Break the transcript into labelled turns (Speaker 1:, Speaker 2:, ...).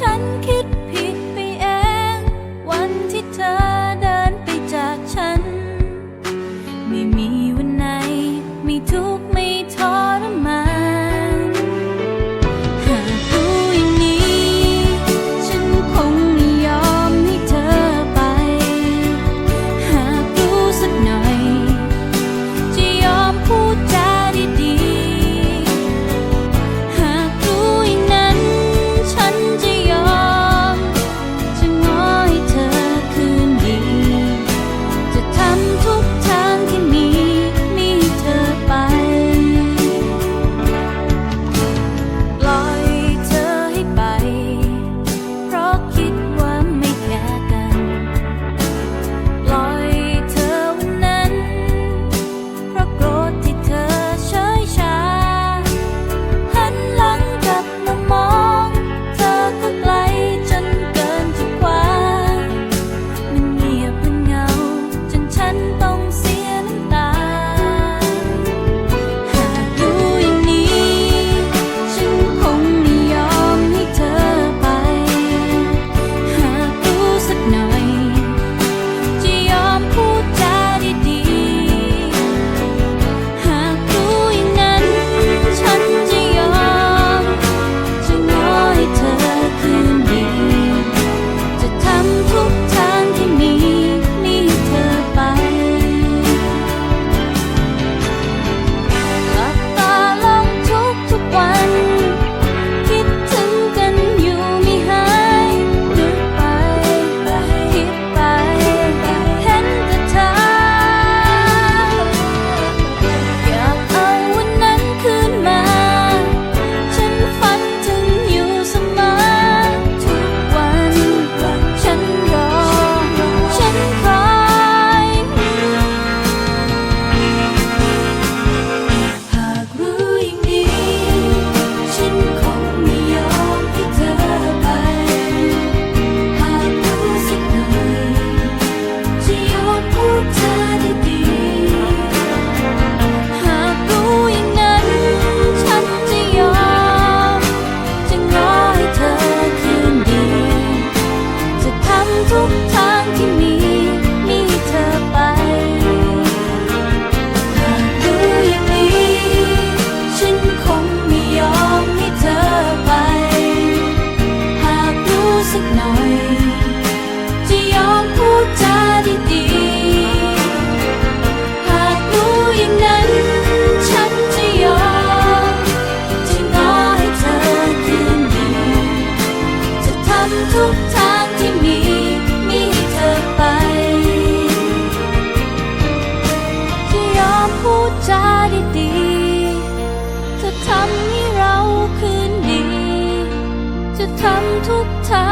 Speaker 1: ฉันคิด ทุกทางที่มี มีเธอไป ที่ยอมพูดจาดีๆเทำให้เราคืนดี จะทำทุกทาง